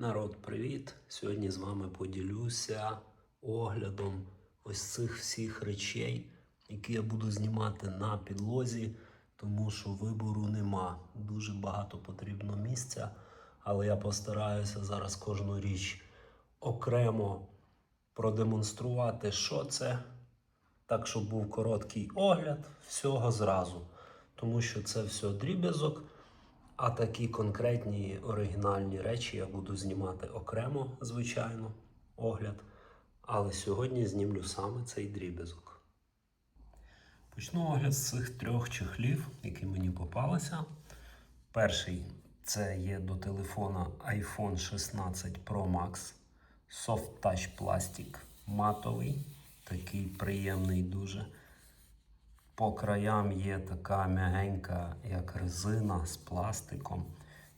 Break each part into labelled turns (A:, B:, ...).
A: Народ, привіт! Сьогодні з вами поділюся оглядом ось цих всіх речей, які я буду знімати на підлозі, тому що вибору нема. Дуже багато потрібно місця, але я постараюся зараз кожну річ окремо продемонструвати, що це. Так, щоб був короткий огляд всього зразу. Тому що це все дріб'язок. А такі конкретні оригінальні речі я буду знімати окремо, звичайно, огляд. Але сьогодні знімлю саме цей дріб'язок. Почну огляд з цих трьох чехлів, які мені попалися. Перший це є до телефона iPhone 16 Pro Max. Soft Touch Plastic матовий, такий приємний дуже. По краям є така м'ягенька, як резина з пластиком.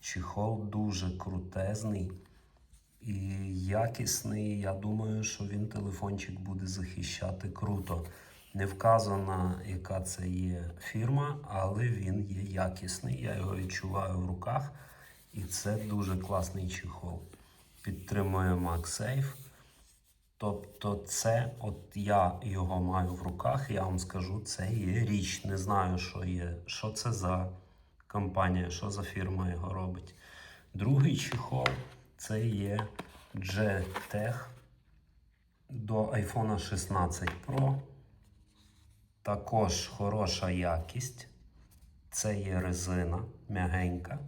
A: Чехол дуже крутезний і якісний. Я думаю, що він телефончик буде захищати круто. Не вказана, яка це є фірма, але він є якісний. Я його відчуваю в руках. І це дуже класний чехол. Підтримує MagSafe. Тобто, це, от я його маю в руках, я вам скажу, це є річ. Не знаю, що є, що це за компанія, що за фірма його робить. Другий чехол це є G-Tech до iPhone 16 Pro. Також хороша якість. Це є резина м'ягенька.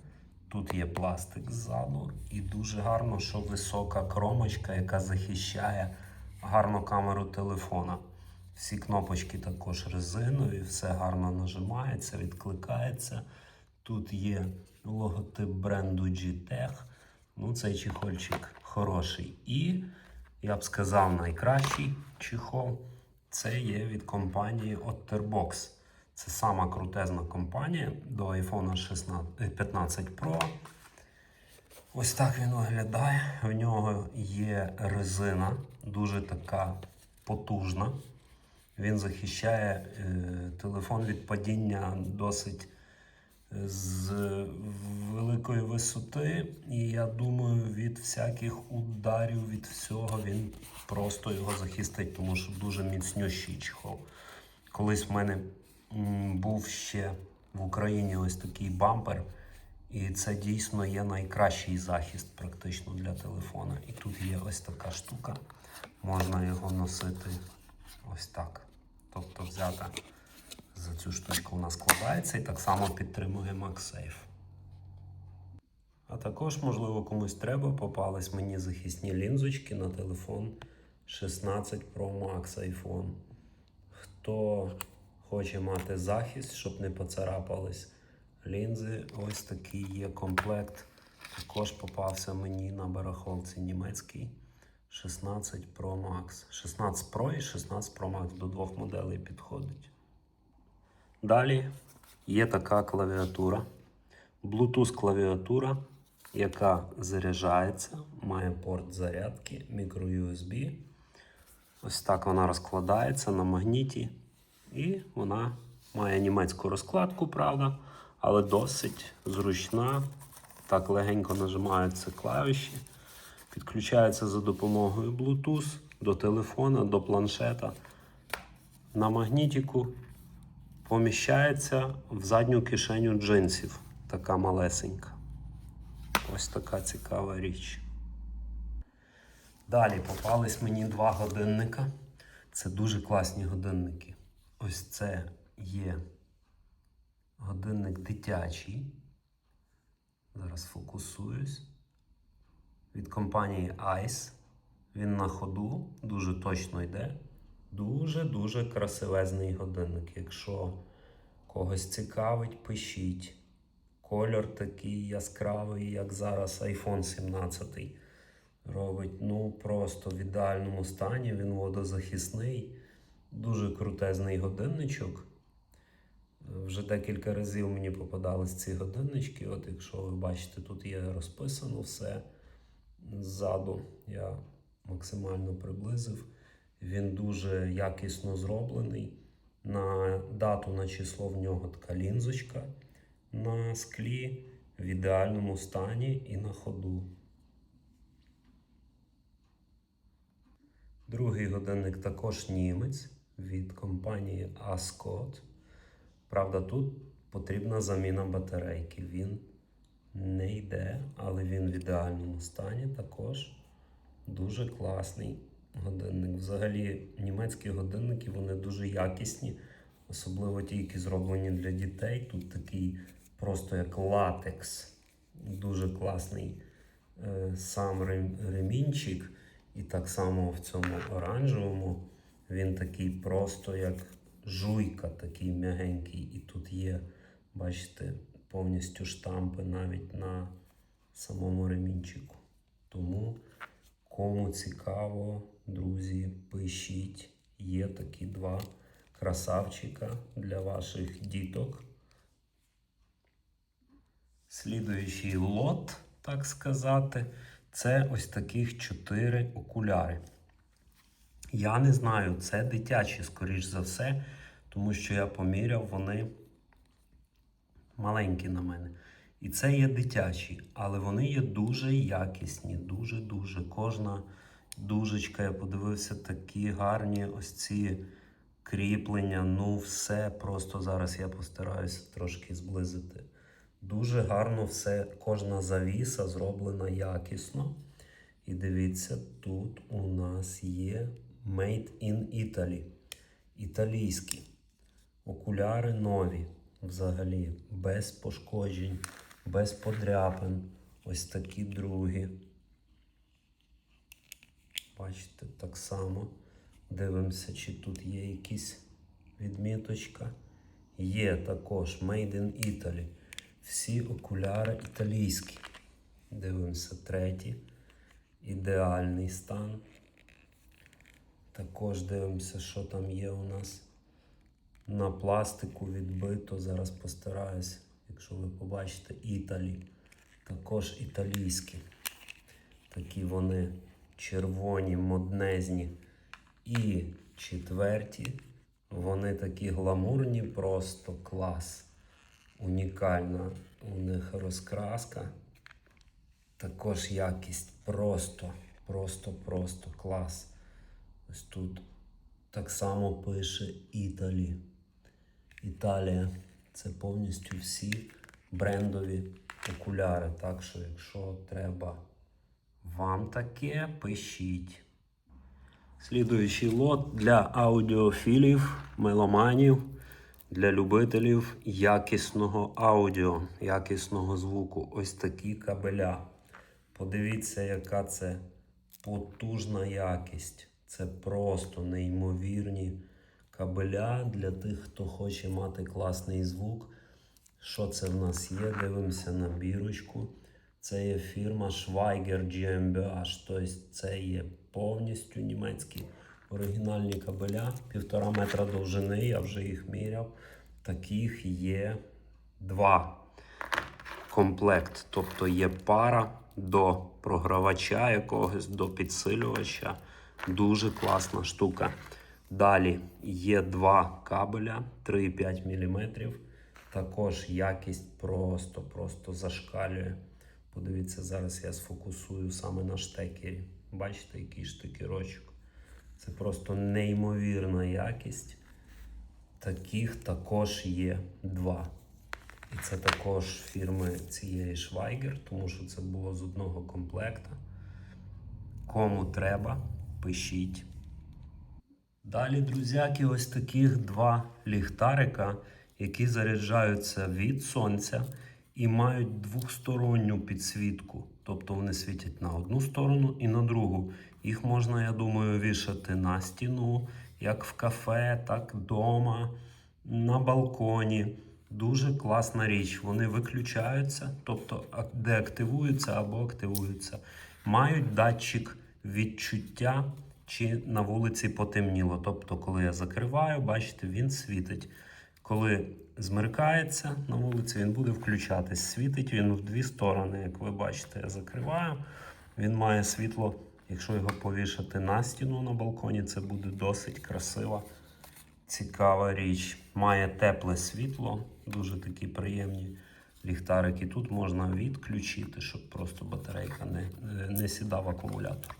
A: Тут є пластик ззаду, і дуже гарно, що висока кромочка, яка захищає гарно камеру телефона. Всі кнопочки також резинові, все гарно нажимається, відкликається. Тут є логотип бренду G-Tech. Ну, цей чехольчик хороший. І, я б сказав, найкращий чехол це є від компанії Otterbox. Це сама крутезна компанія до iPhone 16, 15 Pro. Ось так він виглядає. В нього є резина, дуже така потужна. Він захищає е, телефон від падіння досить е, з великої висоти. І я думаю, від всяких ударів, від всього він просто його захистить, тому що дуже міцнющий чехол. Колись в мене був ще в Україні ось такий бампер. І це дійсно є найкращий захист практично для телефона. І тут є ось така штука. Можна його носити ось так. Тобто взята за цю штучку вона складається і так само підтримує MagSafe. А також, можливо, комусь треба, попались мені захисні лінзочки на телефон 16 Pro Max iPhone. Хто хоче мати захист, щоб не поцарапались лінзи, ось такий є комплект. Також попався мені на барахолці німецький 16 Pro Max. 16 Pro і 16 Pro Max до двох моделей підходить. Далі є така клавіатура. Bluetooth клавіатура, яка заряджається, має порт зарядки, мікро-USB. Ось так вона розкладається на магніті. І вона має німецьку розкладку, правда, але досить зручна. Так легенько нажимаються клавіші. Підключається за допомогою Bluetooth до телефона, до планшета. На магнітику поміщається в задню кишеню джинсів. Така малесенька. Ось така цікава річ. Далі попались мені два годинника. Це дуже класні годинники. Ось це є годинник дитячий. Зараз фокусуюсь. Від компанії ICE. Він на ходу, дуже точно йде. Дуже-дуже красивезний годинник. Якщо когось цікавить, пишіть. Кольор такий яскравий, як зараз iPhone 17 робить. Ну, просто в ідеальному стані. Він водозахисний. Дуже крутезний годинничок. Вже декілька разів мені попадались ці годиннички. От якщо ви бачите, тут є розписано все ззаду. Я максимально приблизив. Він дуже якісно зроблений. На дату на число в нього така лінзочка на склі в ідеальному стані і на ходу. Другий годинник також німець від компанії Ascot. Правда, тут потрібна заміна батарейки. Він не йде, але він в ідеальному стані також. Дуже класний годинник. Взагалі, німецькі годинники вони дуже якісні, особливо ті, які зроблені для дітей. Тут такий просто як латекс. Дуже класний е, сам ремінчик. І так само в цьому оранжевому він такий просто як жуйка, такий м'ягенький. І тут є, бачите, повністю штампи навіть на самому ремінчику. Тому Кому цікаво, друзі, пишіть. Є такі два красавчика для ваших діток. Слідуючий лот, так сказати, це ось таких чотири окуляри. Я не знаю, це дитячі, скоріш за все, тому що я поміряв, вони маленькі на мене. І це є дитячі, але вони є дуже якісні, дуже-дуже. Кожна дужечка, я подивився, такі гарні ось ці кріплення. Ну, все просто зараз я постараюся трошки зблизити. Дуже гарно все, кожна завіса зроблена якісно. І дивіться, тут у нас є Made in Italy. Італійські. Окуляри нові, взагалі, без пошкоджень, без подряпин. Ось такі другі. Бачите, так само. Дивимося, чи тут є якісь відміточка. Є також Made in Italy. Всі окуляри італійські. Дивимося третій. Ідеальний стан. Також дивимося, що там є у нас на пластику відбито. Зараз постараюсь, якщо ви побачите, Італі. Також італійські. Такі вони червоні, моднезні. І четверті. Вони такі гламурні, просто клас. Унікальна у них розкраска. Також якість просто, просто, просто клас. Ось тут так само пише Італі. Італія. Це повністю всі брендові окуляри. Так що, якщо треба вам таке, пишіть. Слідуючий лот для аудіофілів, меломанів, для любителів якісного аудіо, якісного звуку. Ось такі кабеля. Подивіться, яка це потужна якість. Це просто неймовірні кабеля для тих, хто хоче мати класний звук. Що це в нас є? Дивимося на бірочку. Це є фірма Schweiger GmbH. Тобто це є повністю німецькі оригінальні кабеля. Півтора метра довжини, я вже їх міряв. Таких є два комплект. Тобто є пара до програвача якогось, до підсилювача. Дуже класна штука. Далі є два кабеля 3,5 мм. Також якість просто, просто зашкалює. Подивіться, зараз я сфокусую саме на штекері. Бачите, який штекерочок. Це просто неймовірна якість. Таких також є два. І це також фірми цієї Schweiger, тому що це було з одного комплекта. Кому треба, пишіть. Далі, друзяки, ось таких два ліхтарика, які заряджаються від сонця і мають двохсторонню підсвітку. Тобто вони світять на одну сторону і на другу. Їх можна, я думаю, вішати на стіну, як в кафе, так вдома, на балконі. Дуже класна річ. Вони виключаються, тобто деактивуються або активуються. Мають датчик відчуття, чи на вулиці потемніло. Тобто, коли я закриваю, бачите, він світить. Коли змеркається на вулиці, він буде включатись. Світить він в дві сторони. Як ви бачите, я закриваю. Він має світло. Якщо його повішати на стіну на балконі, це буде досить красива, цікава річ. Має тепле світло, дуже такі приємні ліхтарики. Тут можна відключити, щоб просто батарейка не, не сідав акумулятор.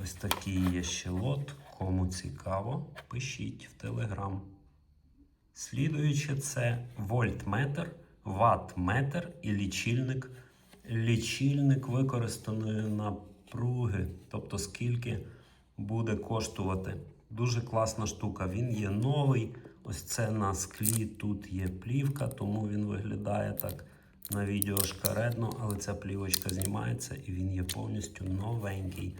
A: Ось такий є ще лот. Кому цікаво, пишіть в Телеграм. Слідуюче це вольтметр, ваттметр і лічильник. Лічильник використаної напруги, тобто скільки буде коштувати. Дуже класна штука. Він є новий. Ось це на склі. Тут є плівка, тому він виглядає так на відео шкаредно, але ця плівочка знімається і він є повністю новенький.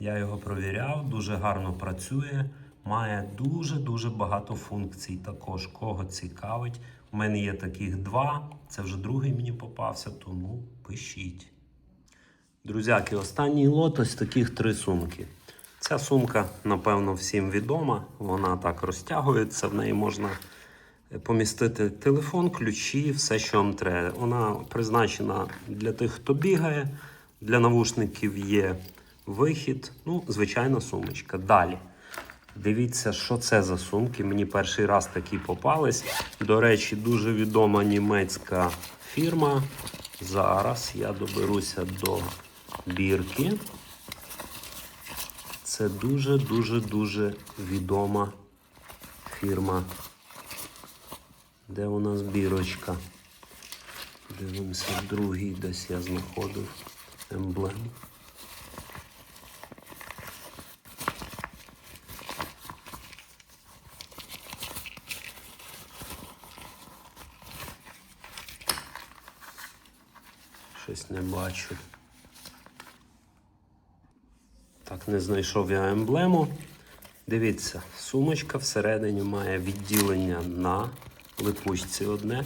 A: Я його провіряв, дуже гарно працює. Має дуже-дуже багато функцій. Також кого цікавить. У мене є таких два. Це вже другий мені попався, тому пишіть. Друзяки, останній лот ось таких три сумки. Ця сумка, напевно, всім відома. Вона так розтягується, в неї можна помістити телефон, ключі, все, що вам треба. Вона призначена для тих, хто бігає. Для навушників є вихід. Ну, звичайна сумочка. Далі. Дивіться, що це за сумки. Мені перший раз такі попались. До речі, дуже відома німецька фірма. Зараз я доберуся до бірки. Це дуже-дуже дуже відома фірма. Де у нас бірочка? Дивимося, другий десь я знаходив емблему. Щось не бачу. Так, не знайшов я емблему. Дивіться, сумочка всередині має відділення на липучці одне.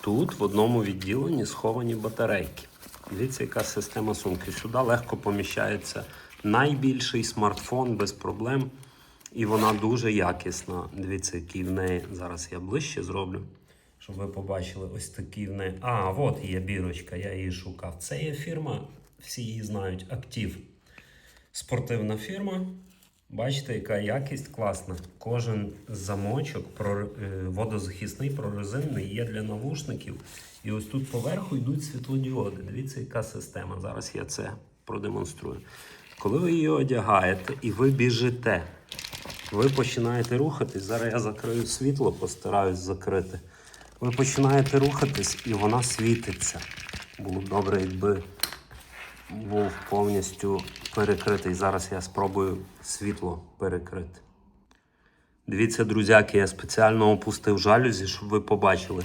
A: Тут в одному відділенні сховані батарейки. Дивіться, яка система сумки. Сюди легко поміщається найбільший смартфон без проблем. І вона дуже якісна. Дивіться, який в неї. Зараз я ближче зроблю, щоб ви побачили ось такі в неї. А, от є бірочка, я її шукав. Це є фірма, всі її знають, Актив. Спортивна фірма. Бачите, яка якість класна. Кожен замочок е, водозахисний прорезинний є для навушників. І ось тут поверху йдуть світлодіоди. Дивіться, яка система. Зараз я це продемонструю. Коли ви її одягаєте і ви біжите, ви починаєте рухатись. Зараз я закрию світло, постараюсь закрити. Ви починаєте рухатись і вона світиться. Було б добре, якби був повністю перекритий. Зараз я спробую світло перекрити. Дивіться, друзяки, я спеціально опустив жалюзі, щоб ви побачили.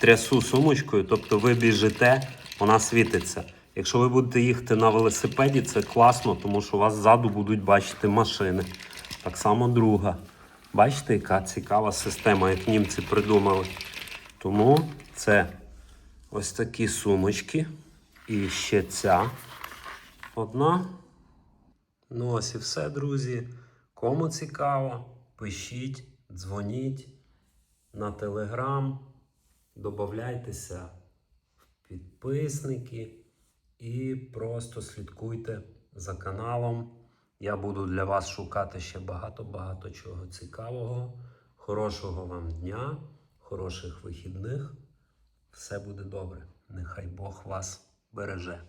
A: Трясу сумочкою, тобто ви біжите, вона світиться. Якщо ви будете їхати на велосипеді, це класно, тому що вас ззаду будуть бачити машини. Так само друга. Бачите, яка цікава система, як німці придумали. Тому це ось такі сумочки. І ще ця одна. Ну, ось і все, друзі. Кому цікаво, пишіть, дзвоніть на телеграм, додавайтеся в підписники і просто слідкуйте за каналом. Я буду для вас шукати ще багато-багато чого цікавого. Хорошого вам дня, хороших вихідних. Все буде добре. Нехай Бог вас береже.